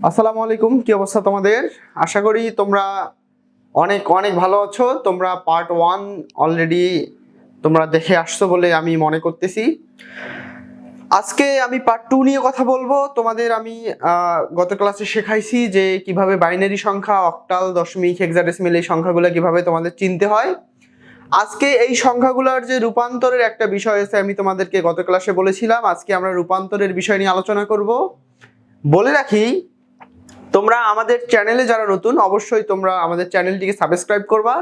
আসসালামু আলাইকুম, কি অবস্থা তোমাদের? আশা করি তোমরা অনেক অনেক ভালো আছো। তোমরা পার্ট ওয়ান অলরেডি তোমরা দেখে আসছো বলে আমি মনে করতেছি। আজকে আমি পার্ট টু নিয়ে কথা বলব। তোমাদের আমি গত ক্লাসে শেখাইছি যে কীভাবে বাইনারি সংখ্যা অক্টাল দশমিক হেক্সাডেসিমেল এই সংখ্যাগুলো কীভাবে তোমাদের চিনতে হয়। আজকে এই সংখ্যাগুলোর যে রূপান্তরের একটা বিষয় আছে, আমি তোমাদেরকে গত ক্লাসে বলেছিলাম। আজকে আমরা রূপান্তরের বিষয় নিয়ে আলোচনা করব। বলে রাখি তোমরা আমাদের চ্যানেলে যারা নতুন, অবশ্যই তোমরা আমাদের চ্যানেলটিকে সাবস্ক্রাইব করবা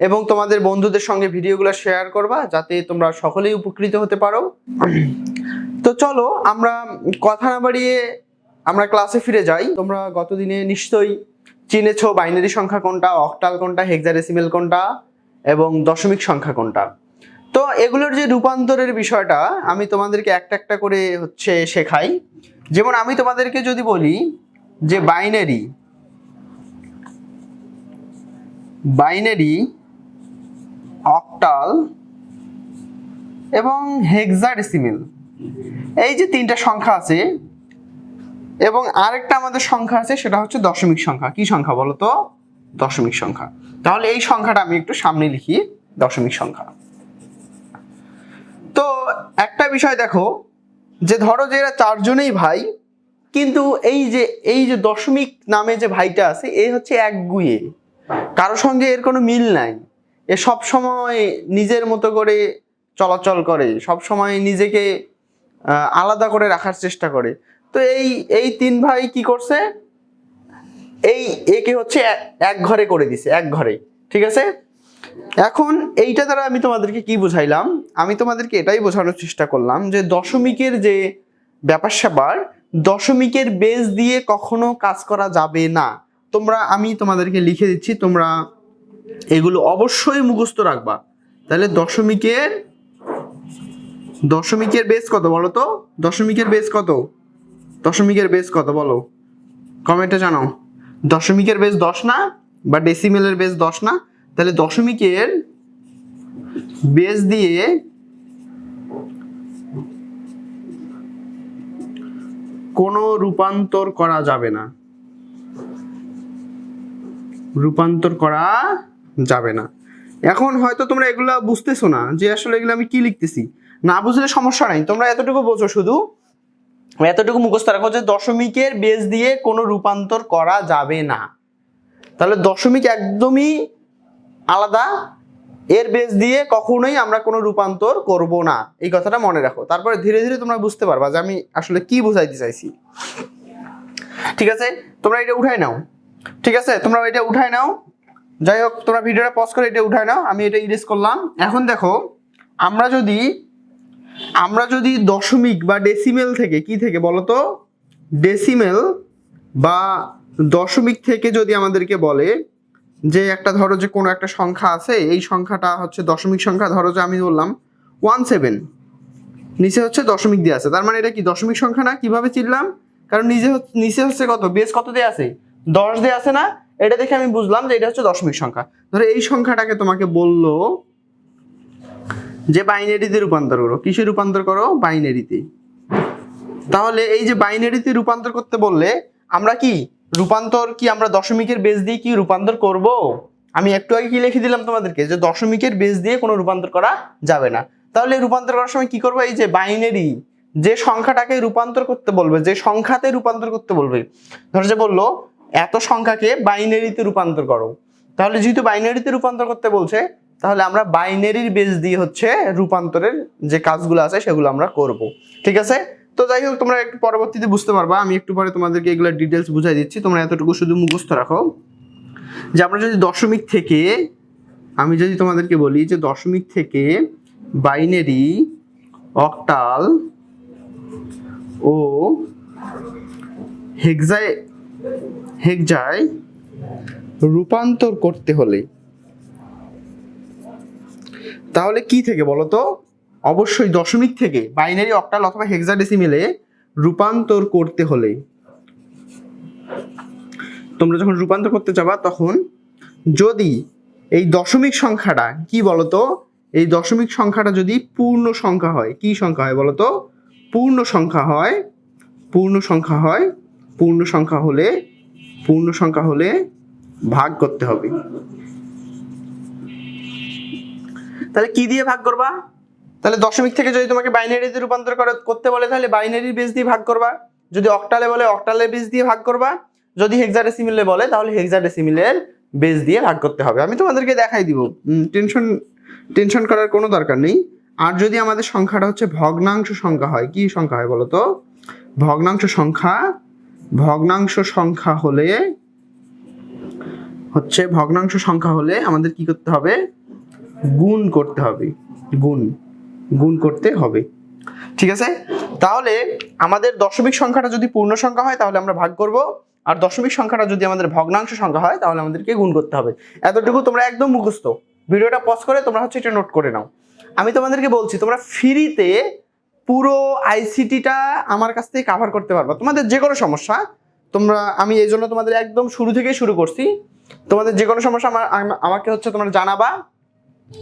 এবং তোমাদের বন্ধুদের সঙ্গে ভিডিওগুলো শেয়ার করবা যাতে তোমরা সকলেই উপকৃত হতে পারো। তো চলো, আমরা কথা না বাড়িয়ে আমরা ক্লাসে ফিরে যাই। তোমরা গতদিনে নিশ্চয়ই চিনেছো বাইনারি সংখ্যা কোনটা অক্টাল কোনটা হেক্সাডেসিমেল কোনটা এবং দশমিক সংখ্যা কোনটা। তো এগুলোর যে রূপান্তরের বিষয়টা আমি তোমাদেরকে একটা একটা করে হচ্ছে শেখাই। যেমন আমি তোমাদেরকে যদি বলি যে বাইনারি বাইনারি, অক্টাল এবং হেক্সাডেসিমেল। এই যে তিনটা সংখ্যা আছে এবং আরেকটা আমাদের সংখ্যা আছে, সেটা হচ্ছে দশমিক সংখ্যা। কি সংখ্যা বলো তো? দশমিক সংখ্যা। তাহলে এই সংখ্যাটা আমি একটু সামনে লিখি, দশমিক সংখ্যা। তো একটা বিষয় দেখো, যে ধরো যে এরা চারজনেই ভাই কিন্তু এই যে এই যে দশমিক নামে যে ভাইটা আছে, এ হচ্ছে এক গুয়ে। কারও সঙ্গে এর কোনো মিল নাই। এ সব সময় নিজের মতো করে চলাচল করে, সব সময় নিজেকে আলাদা করে রাখার চেষ্টা করে। তো এই এই তিন ভাই কি করছে? এই একে হচ্ছে এক- ঘরে করে দিছে, এক ঘরে। ঠিক আছে? এখন এইটা দ্বারা আমি তোমাদেরকে কি বুঝাইলাম? আমি তোমাদেরকে এটাই বোঝানোর চেষ্টা করলাম যে দশমিকের যে ব্যাপার স্যাপার দশমিকের বেস দিয়ে কখনো কাজ করা যাবে না। তোমরা, আমি তোমাদেরকে লিখে দিচ্ছি, তোমরা এগুলো অবশ্যই মুখস্থ রাখবা। তাহলে দশমিকের দশমিকের বেস কত বলো তো? দশমিকের বেস কত? দশমিকের বেস কত বলো? কমেন্টে জানাও। দশমিকের বেস দশ না, বা ডেসিমেলের বেস দশ না? তাহলে দশমিকের বেস দিয়ে কোনো রূপান্তর করা যাবে না। রূপান্তর করা যাবে না। এখন হয়তো তোমরা এগুলা বুঝতেছো না যে আসলে এগুলো আমি কি লিখতেছি। না বুঝলে সমস্যা নাই, তোমরা এতটুকু বোঝো শুধু। এতটুকু মুখস্থ রাখো যে দশমিকের বেস দিয়ে কোনো রূপান্তর করা যাবে না। তাহলে দশমিক একদমই আলাদা এর বেস দিয়ে কখনোই আমরা কোনো রূপান্তর করব না। এই কথাটা মনে রাখো। তারপরে ধীরে ধীরে তোমরা বুঝতে পারবা যে আমি আসলে কি বোঝাইতে চাইছি। ঠিক আছে? তোমরা এটা উঠাই নাও। ঠিক আছে? তোমরা এটা উঠাই নাও। যাই হোক, তোমরা ভিডিওটা পজ করে এটা উঠাই নাও। আমি এটা ইরেজ করলাম। এখন দেখো, আমরা যদি আমরা যদি দশমিক বা ডেসিমেল থেকে কি থেকে বলো তো ডেসিমেল বা দশমিক থেকে যদি আমাদেরকে বলে যে একটা ধরো যে কোনো একটা সংখ্যা আছে, এই সংখ্যাটা হচ্ছে দশমিক সংখ্যা, ধরো যে আমি বললাম ওয়ান সেভেন নিচে হচ্ছে দশমিক দিয়ে আছে, তার মানে এটা কি দশমিক সংখ্যা না? কীভাবে চিনলাম? কারণ নিজে নিচে হচ্ছে কত? বেস কত দিয়ে আছে? দশ দিয়ে আছে না? এটা দেখে আমি বুঝলাম যে এটা হচ্ছে দশমিক সংখ্যা। ধরো এই সংখ্যাটাকে তোমাকে বলল যে বাইনারিতে রূপান্তর করো। কিসে রূপান্তর করো? বাইনারিতে তাহলে এই যে বাইনারিতে রূপান্তর করতে বললে আমরা কি রূপান্তর কি আমরা দশমিকের বেস দিয়ে কি রূপান্তর করব? আমি একটু আগে কি লিখে দিলাম তোমাদেরকে, যে দশমিকের বেস দিয়ে কোনো রূপান্তর করা যাবে না। তাহলে রূপান্তর করার সময় কি করব? এই যে বাইনারি যে সংখ্যাটাকে রূপান্তর করতে বলবে, যে সংখ্যাতে রূপান্তর করতে বলবে, ধরো যে বলল, এত সংখ্যাকে বাইনারিতে রূপান্তর করো। তাহলে যেহেতু বাইনারিতে রূপান্তর করতে বলছে, তাহলে আমরা বাইনারির বেস দিয়ে হচ্ছে রূপান্তরের যে কাজগুলো আছে, সেগুলো আমরা করব। ঠিক আছে? তো যাই হোক, তোমরা একটু পরবর্তীতে বুঝতে পারবা। আমি একটু পরে তোমাদেরকে এগুলো ডিটেলস বুঝাই দিচ্ছি। তোমরা এতটুকু শুধু মুখস্থ রাখো। যে আমরা যদি দশমিক থেকে, আমি যদি তোমাদেরকে বলি যে দশমিক থেকে বাইনারি অক্টাল ও হেক্সায় হেক্সায় রূপান্তর করতে হলে, তাহলে কি থেকে বলো তো অবশ্যই দশমিক থেকে বাইনারি অক্টাল অথবা হেক্সাডেসিমেলে রূপান্তর করতে হলে। তোমরা যখন রূপান্তর করতে যাবা, তখন যদি এই দশমিক সংখ্যাটা, কি বলতো? এই দশমিক সংখ্যাটা যদি পূর্ণ সংখ্যা হয়, কি সংখ্যা হয় বলতো? পূর্ণ সংখ্যা হয়, পূর্ণ সংখ্যা হয়, পূর্ণ সংখ্যা হলে, পূর্ণ সংখ্যা হলে ভাগ করতে হবে। তাহলে কি দিয়ে ভাগ করবা? তাহলে দশমিক থেকে যদি তোমাকে বাইনারিতে রূপান্তর করা- করতে বলে, তাহলে বাইনারি বেস দিয়ে ভাগ করবা। যদি অক্টালে বলে, অক্টালে বেস দিয়ে ভাগ করবা। যদি হেক্সাডেসিমিলে বলে, তাহলে হেক্সাডেসিমিলের বেস দিয়ে ভাগ করতে হবে। আমি তোমাদেরকে দেখাই দিব। টেনশন টেনশন করার কোনো দরকার নেই। আর যদি আমাদের সংখ্যাটা হচ্ছে ভগ্নাংশ সংখ্যা হয়, কি সংখ্যা হয় বলো তো ভগ্নাংশ সংখ্যা ভগ্নাংশ সংখ্যা হলে, হচ্ছে ভগ্নাংশ সংখ্যা হলে আমাদের কি করতে হবে? গুণ করতে হবে। গুণ। গুণ করতে হবে। ঠিক আছে? তাহলে আমাদের দশমিক সংখ্যাটা যদি পূর্ণ সংখ্যা হয়, তাহলে আমরা ভাগ করব। আর দশমিক সংখ্যাটা যদি আমাদের ভগ্নাংশ সংখ্যা হয়, তাহলে আমাদেরকে গুণ করতে হবে। এতটুকু তোমরা একদম মুখস্থ। ভিডিওটা পজ করে তোমরা হচ্ছে এটা নোট করে নাও। আমি তোমাদেরকে বলছি, তোমরা ফ্রিতে পুরো আইসিটিটা আমার কাছ থেকে কাভার করতে পারবা। তোমাদের যে কোনো সমস্যা, তোমরা, আমি এই জন্য তোমাদের একদম শুরু থেকেই শুরু করছি। তোমাদের যে কোনো সমস্যা আমার, আমাকে হচ্ছে তোমরা জানাবা।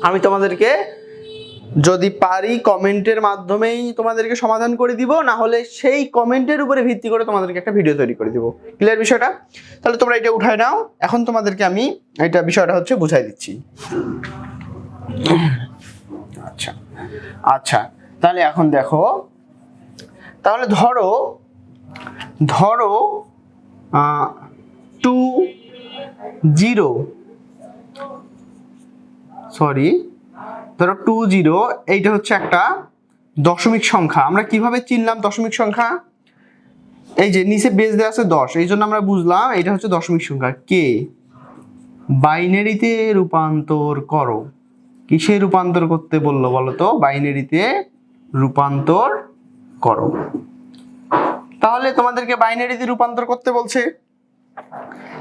আমি তোমাদেরকে যদি পারি কমেন্টের মাধ্যমেই তোমাদেরকে সমাধান করে দিব, না হলে সেই কমেন্টের উপরে ভিত্তি করে তোমাদেরকে একটা ভিডিও তৈরি করে দিব। ক্লিয়ার বিষয়টা? তাহলে তোমরা এটা উঠায় নাও। এখন তোমাদেরকে আমি এটা বিষয়টা হচ্ছে বুঝাই দিচ্ছি। আচ্ছা আচ্ছা তাহলে এখন দেখো, তাহলে ধরো ধরো টু জিরো সরি ধরো টু জিরো এইটা হচ্ছে একটা দশমিক সংখ্যা। আমরা কীভাবে চিনলাম দশমিক সংখ্যা? এই যে নিচে বেস দেওয়া আছে দশ, এই জন্য আমরা বুঝলাম এটা হচ্ছে দশমিক সংখ্যা। কে? বাইনারিতে রূপান্তর করো। কিসে রূপান্তর করতে বলল বলো তো? বাইনারিতে রূপান্তর করো। তাহলে তোমাদেরকে বাইনারিতে রূপান্তর করতে বলছে।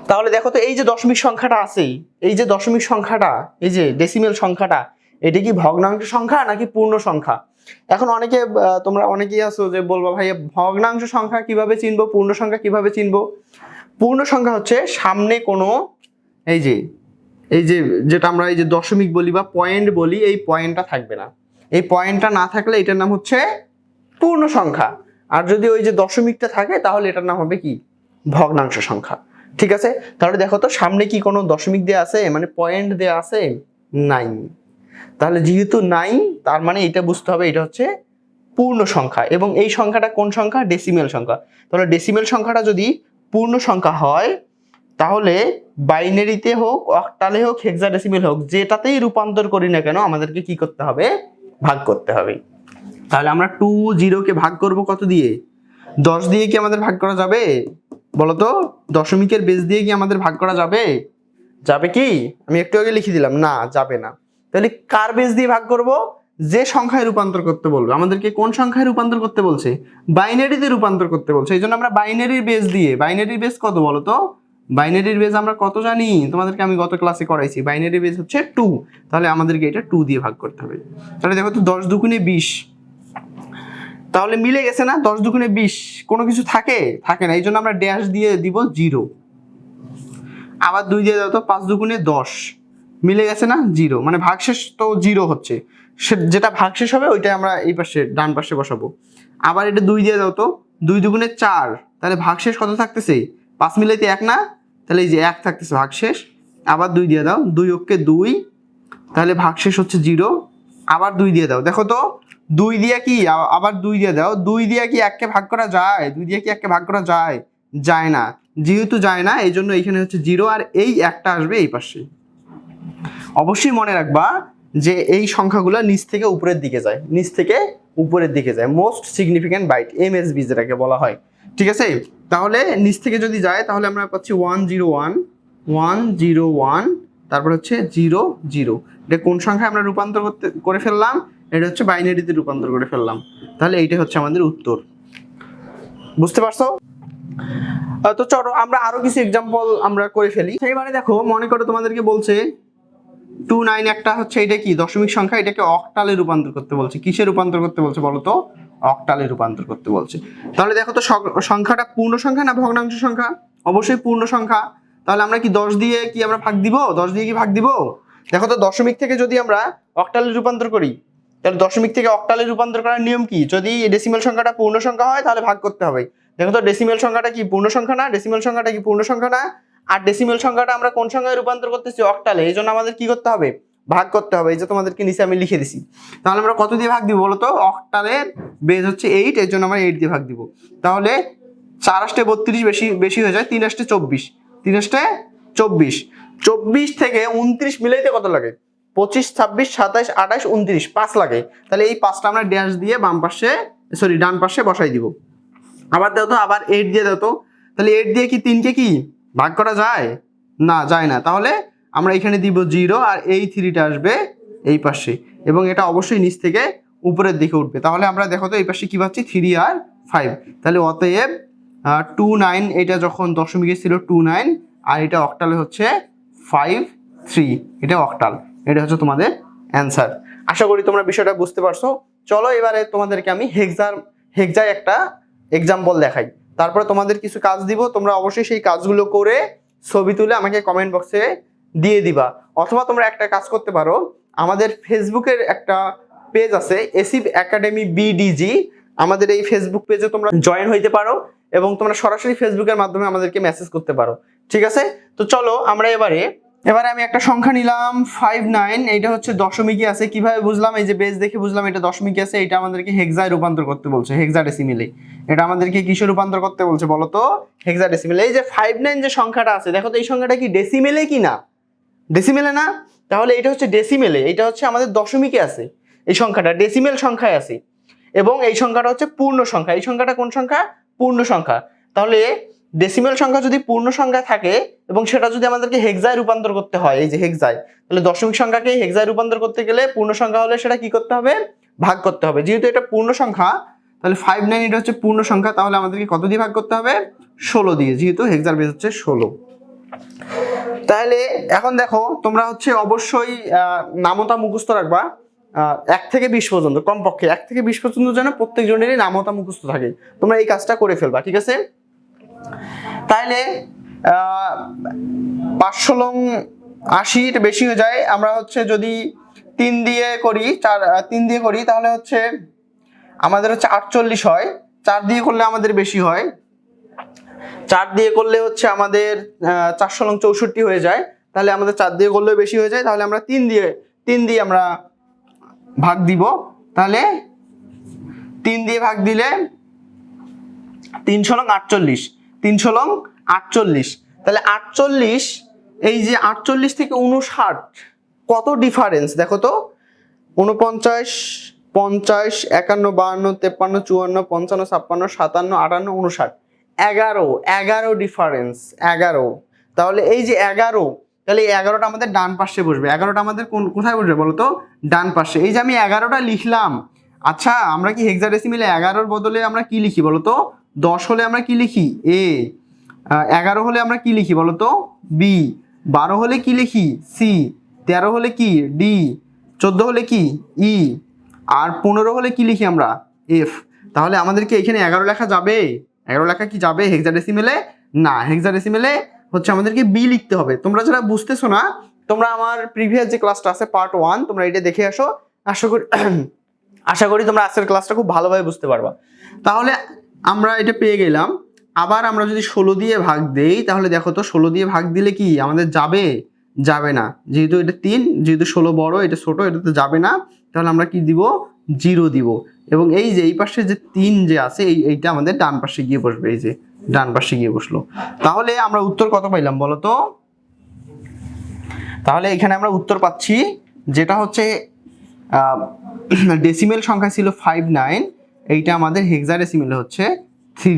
তাহলে দেখো তো এই যে দশমিক সংখ্যাটা আছে এই যে দশমিক সংখ্যাটা, এই যে ডেসিমেল সংখ্যাটা এটা কি ভগ্নাংশ সংখ্যা নাকি পূর্ণ সংখ্যা? এখন অনেকে তোমরা অনেকেই আছো যে বলব, ভাই, ভগ্নাংশ সংখ্যা কীভাবে চিনবো? পূর্ণ সংখ্যা কীভাবে চিনবো? পূর্ণ সংখ্যা হচ্ছে সামনে কোনো, এই যে এই যে, যেটা আমরা এই যে দশমিক বলি বা পয়েন্ট বলি, এই পয়েন্টটা থাকবে না। এই পয়েন্টটা না থাকলে এটার নাম হচ্ছে পূর্ণ সংখ্যা। আর যদি ওই যে দশমিকটা থাকে, তাহলে এটার নাম হবে কি? ভগ্নাংশ সংখ্যা। ঠিক আছে? তাহলে দেখো তো, সামনে কি কোনো দশমিক দেয়া আছে? মানে পয়েন্ট দেয়া আছে? নাই। তাহলে যেহেতু নাই তার মানে এটা বুঝতে হবে, এটা হচ্ছে পূর্ণ সংখ্যা। এবং এই সংখ্যাটা কোন সংখ্যা? ডেসিমেল সংখ্যা। তাহলে ডেসিমেল সংখ্যাটা যদি পূর্ণ সংখ্যা হয়, তাহলে বাইনারিতে হোক অক্টালে হোক হেক্সাডেসিমেল হোক, যেটাতেই রূপান্তর করি না কেন, আমাদেরকে কি করতে হবে? ভাগ করতে হবে। তাহলে আমরা টু জিরোকে ভাগ করব কত দিয়ে? দশ দিয়ে কি আমাদের ভাগ করা যাবে? বলতো, দশমিকের বেস দিয়ে কি আমাদের ভাগ করা যাবে? যাবে কি? আমি একটু আগে লিখে দিলাম, না, যাবে না। তাহলে কার বেস দিয়ে ভাগ করব? যে সংখ্যায় রূপান্তর করতে বলবে। আমাদেরকে কোন সংখ্যায় রূপান্তর করতে বলছে? বাইনারিতে রূপান্তর করতে বলছে। এই জন্য আমরা বাইনারির বেস দিয়ে, বাইনারির বেস কত বলো তো? বাইনারির বেস আমরা কত জানি? তোমাদেরকে আমি গত ক্লাসে করাইছি। বাইনারি বেস হচ্ছে টু তাহলে আমাদেরকে এটা টু দিয়ে ভাগ করতে হবে। তাহলে দেখো তো দশ দুগুণে বিশ। তাহলে মিলে গেছে না? দশ দুগুণে বিশ। কোনো কিছু থাকে? থাকে না। এই জন্য আমরা ড্যাশ দিয়ে দিব জিরো আবার দুই দিয়ে দাও তো পাঁচ দুগুণে দশ। মিলে গেছে না? জিরো। মানে ভাগশেষ তো জিরো হচ্ছে। সে যেটা ভাগশেষ হবে ওইটা আমরা এই পাশে, ডান পাশে বসাবো। আবার এটা দুই দিয়ে দাও তো। দুই দুগুণে চার। তাহলে ভাগশেষ কত থাকতেছে? পাঁচ মিলাইতে এক না? তাহলে এই যে এক থাকতেছে ভাগশেষ। আবার দুই দিয়ে দাও। দুই অক্ষে দুই। তাহলে ভাগশেষ হচ্ছে জিরো। আবার দুই দিয়ে দাও। দেখো তো, দুই দিয়ে কি? আবার দুই দিয়ে দাও। দুই দিয়ে কি এককে ভাগ করা যায়? দুই দিয়ে কি এককে ভাগ করা যায়? যায় না। যেহেতু যায় না এই জন্য এইখানে হচ্ছে জিরো। আর এই একটা আসবে এই পাশে। অবশ্যই মনে রাখবা যে এই সংখ্যাগুলো নিচ থেকে উপরের দিকে যায়। নিচ থেকে উপরের দিকে যায়। মোস্ট সিগনিফিক্যান্ট বাইট এমএসবি যেটাকে বলা হয়। ঠিক আছে? তাহলে নিচ থেকে যদি যায়, তাহলে আমরা পাচ্ছি one zero one one zero one তারপর হচ্ছে জিরো জিরো এটা কোন সংখ্যায় আমরা রূপান্তর করতে, করে ফেললাম? এটা হচ্ছে বাইনারিতে রূপান্তর করে ফেললাম। তাহলে এইটা হচ্ছে আমাদের উত্তর। বুঝতে পারছ? তো চলো, আমরা আরও কিছু এক্সাম্পল আমরা করে ফেলি। সেইবারে দেখো, মনে করো তোমাদেরকে বলছে টু নাইন একটা হচ্ছে এটা কি? দশমিক সংখ্যা এটাকে অক্টালে রূপান্তর করতে বলছে। কিসে রূপান্তর করতে বলছে বলো তো? অক্টালে রূপান্তর করতে বলছে। তাহলে দেখো তো সংখ্যাটা পূর্ণ সংখ্যা না ভগ্নাংশ সংখ্যা? অবশ্যই পূর্ণ সংখ্যা। তাহলে আমরা কি দশ দিয়ে কি আমরা ভাগ দিব? দশ দিয়ে কি ভাগ দিব? দেখো তো দশমিক থেকে যদি আমরা অক্টালে রূপান্তর করি, তাহলে দশমিক থেকে অক্টালে রূপান্তর করার নিয়ম কি? যদি ডেসিমেল সংখ্যাটা পূর্ণ সংখ্যা হয়, তাহলে ভাগ করতে হবে। দেখো তো ডেসিমেল সংখ্যাটা কি? পূর্ণ সংখ্যা না? ডেসিমেল সংখ্যাটা কি পূর্ণ সংখ্যা না? আর ডেসিমেল সংখ্যাটা আমরা কোন সংখ্যায় রূপান্তর করতেছি? অক্টালে এই জন্য আমাদের কি করতে হবে? ভাগ করতে হবে। এই যে তোমাদেরকে নিচে আমি লিখে দিছি। তাহলে আমরা কত দিয়ে ভাগ দিব বলো তো অক্টালের বেজ হচ্ছে এইট এর জন্য আমরা এইট দিয়ে ভাগ দিব। তাহলে চার আষ্টে বত্রিশ বেশি বেশি হয়ে যায় তিন আষ্টে চব্বিশ। তিন আষ্টে চব্বিশ। চব্বিশ থেকে উনত্রিশ মিলাইতে কত লাগে? পঁচিশ, ছাব্বিশ, সাতাইশ, আঠাইশ, উনত্রিশ, পাঁচ লাগে। তাহলে এই পাঁচটা আমরা ড্যাশ দিয়ে বাম পাশে সরি ডান পাশে বসাই দিব। আবার দাও তো, আবার এইট দিয়ে দাও তো। তাহলে এইট দিয়ে কি তিনকে কি? ভাগ করা যায়? না যায় না। তাহলে আমরা এখানে দিব জিরো আর এই থ্রিটা আসবে এই পাশে। এবং এটা অবশ্যই নিচ থেকে উপরের দিকে উঠবে। তাহলে আমরা দেখো তো এই পাশে কী পাচ্ছি? থ্রি আর ফাইভ। তাহলে অতএব টু নাইন, এটা যখন দশমিকে ছিল টু নাইন, আর এটা অক্টালে হচ্ছে ফাইভ থ্রি। এটা অক্টাল। এটা হচ্ছে তোমাদের অ্যান্সার। আশা করি তোমরা বিষয়টা বুঝতে পারছ। চলো এবারে তোমাদেরকে আমি হেক্সার হেক্সায় একটা এক্সাম্পল দেখাই। তারপরে তোমাদের কিছু কাজ দিব, তোমরা অবশ্যই সেই কাজগুলো করে ছবি তুলে আমাকে কমেন্ট বক্সে দিয়ে দিবা। অথবা তোমরা একটা কাজ করতে পারো, আমাদের ফেসবুকের একটা পেজ আছে এসিভ একাডেমি বিডিজি আমাদের এই ফেসবুক পেজে তোমরা জয়েন হইতে পারো এবং তোমরা সরাসরি ফেসবুকের মাধ্যমে আমাদেরকে মেসেজ করতে পারো। ঠিক আছে? তো চলো আমরা এবারে এবারে আমি একটা সংখ্যা নিলাম ফাইভ নাইন এটা হচ্ছে দশমিকে আছে। কীভাবে বুঝলাম? এই যে বেজ দেখে বুঝলাম এটা দশমিকে আছে এটা আমাদেরকে হেক্সায় রূপান্তর করতে বলছে হেক্সা ডেসিমিলে এটা আমাদেরকে কিসে রূপান্তর করতে বলছে বলো তো? হেক্সা ডেসিমিলে এই যে ফাইভ নাইন যে সংখ্যাটা আছে, দেখো তো এই সংখ্যাটা কি ডেসিমেলে কি না? ডেসিমেলে না? তাহলে এটা হচ্ছে ডেসিমেলে এটা হচ্ছে আমাদের দশমিকে আছে। এই সংখ্যাটা ডেসিমেল সংখ্যায় আছে। এবং এই সংখ্যাটা হচ্ছে পূর্ণ সংখ্যা। এই সংখ্যাটা কোন সংখ্যা? পূর্ণ সংখ্যা। তাহলে ডেসিমেল সংখ্যা যদি পূর্ণ সংখ্যা থাকে এবং সেটা যদি আমাদেরকে হেক্সায় রূপান্তর করতে হয়, এই যে হেক্সায় তাহলে দশমিক সংখ্যাকে হেক্সায় রূপান্তর করতে গেলে পূর্ণ সংখ্যা হলে সেটা কি করতে হবে? ভাগ করতে হবে। যেহেতু এটা পূর্ণ সংখ্যা, তাহলে ফাইভ নাইন এটা হচ্ছে পূর্ণ সংখ্যা, তাহলে আমাদেরকে কত দিয়ে ভাগ করতে হবে? ষোলো দিয়ে, যেহেতু হেক্সার বেস হচ্ছে ষোলো। তাহলে এখন দেখো, তোমরা হচ্ছে অবশ্যই নামতা মুখস্থ রাখবা। এক থেকে বিশ পর্যন্ত, কমপক্ষে এক থেকে বিশ পর্যন্ত যেন প্রত্যেক জনেরই নামতা মুখস্থ থাকে। তোমরা এই কাজটা করে ফেলবা, ঠিক আছে? তাহলে আহ, পাঁচশো লং আশির বেশি হয়ে যায়। আমরা হচ্ছে যদি তিন দিয়ে করি চার তিন দিয়ে করি তাহলে হচ্ছে আমাদের হচ্ছে আটচল্লিশ হয়। চার দিয়ে করলে আমাদের বেশি হয়। চার দিয়ে করলে হচ্ছে আমাদের চারশো লং চৌষট্টি হয়ে যায়। তাহলে আমাদের চার দিয়ে করলেও বেশি হয়ে যায়। তাহলে আমরা তিন দিয়ে তিন দিয়ে আমরা ভাগ দিব। তাহলে তিন দিয়ে ভাগ দিলে তিনশো লং আটচল্লিশ। তিনশো লং, আটচল্লিশ। তাহলে আটচল্লিশ, এই যে আটচল্লিশ থেকে উনষাট কত ডিফারেন্স দেখো তো উনপঞ্চাশ পঞ্চাশ, একান্ন, বাহান্ন, তেপ্পান্ন, চুয়ান্ন, পঞ্চান্ন, ছাপ্পান্ন, সাতান্ন, আটান্ন উনষাট এগারো এগারো ডিফারেন্স এগারো। তাহলে এই যে এগারো, তাহলে এই এগারোটা আমাদের ডান পাশে বসবে। এগারোটা আমাদের কোন, কোথায় বসবে বলো তো? ডান পাশে। এই যে আমি এগারোটা লিখলাম আচ্ছা আমরা কি হেক্সাডেসিমিলে এগারোর বদলে আমরা কি লিখি বলো তো? দশ হলে আমরা কি লিখি? এ এগারো হলে আমরা কি লিখি বলো তো? বি বারো হলে কি লিখি? সি তেরো হলে কি? ডি চোদ্দ হলে কি? ই আর পনেরো হলে কি লিখি আমরা? এফ তাহলে আমাদেরকে এখানে এগারো লেখা যাবে। এগারো লেখা কি যাবে? হেক্সাডেসিমেলে না হেক্সাডেসিমেলে হচ্ছে আমাদেরকে বি লিখতে হবে। তোমরা যারা বুঝতেছো না, তোমরা আমার প্রিভিয়াস যে ক্লাসটা আছে পার্ট ওয়ান তোমরা এটা দেখে আসো। আশা করি আশা করি তোমরা আজকের ক্লাসটা খুব ভালোভাবে বুঝতে পারবা। তাহলে আমরা এটা পেয়ে গেলাম। আবার আমরা যদি ষোলো দিয়ে ভাগ দেই, তাহলে দেখো তো ষোলো দিয়ে ভাগ দিলে কি? আমাদের যাবে? যাবে না। যেহেতু এটা তিন, যেহেতু ষোলো বড়, এটা ছোট, এটা তো যাবে না। তাহলে আমরা কি দিব? জিরো দিব। এবং এই যে, এই পাশে যে তিন যে আছে, এই, এইটা আমাদের ডান পাশে গিয়ে বসবে, এই যে, ডান পাশে গিয়ে বসল। তাহলে আমরা উত্তর কত পাইলাম বলো তো? তাহলে এখানে আমরা উত্তর পাচ্ছি, যেটা হচ্ছে ডেসিমেল সংখ্যা ছিল ফাইভ নাইন এইটা আমাদের হেক্সাডেসিমেলে হচ্ছে থ্রি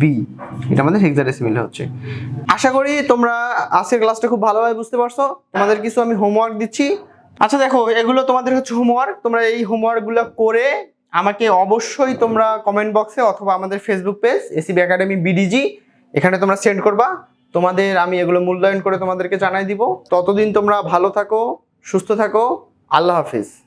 বি। এটা আমাদের হেক্সাডেসিমেলে হচ্ছে। আশা করি তোমরা আজকের ক্লাসটা খুব ভালোভাবে বুঝতে পারছ। তোমাদের কিছু আমি হোমওয়ার্ক দিচ্ছি। আচ্ছা দেখো, এগুলো তোমাদের হচ্ছে হোমওয়ার্ক তোমরা এই হোমওয়ার্কগুলো করে আমাকে অবশ্যই তোমরা কমেন্ট বক্সে অথবা আমাদের Facebook page ACB academy BDG এখানে তোমরা সেন্ড করবা। তোমাদের আমি এগুলো মূল্যায়ন করে তোমাদেরকে জানাই দিব। ততদিন তোমরা ভালো থাকো, সুস্থ থাকো। আল্লাহ হাফিজ।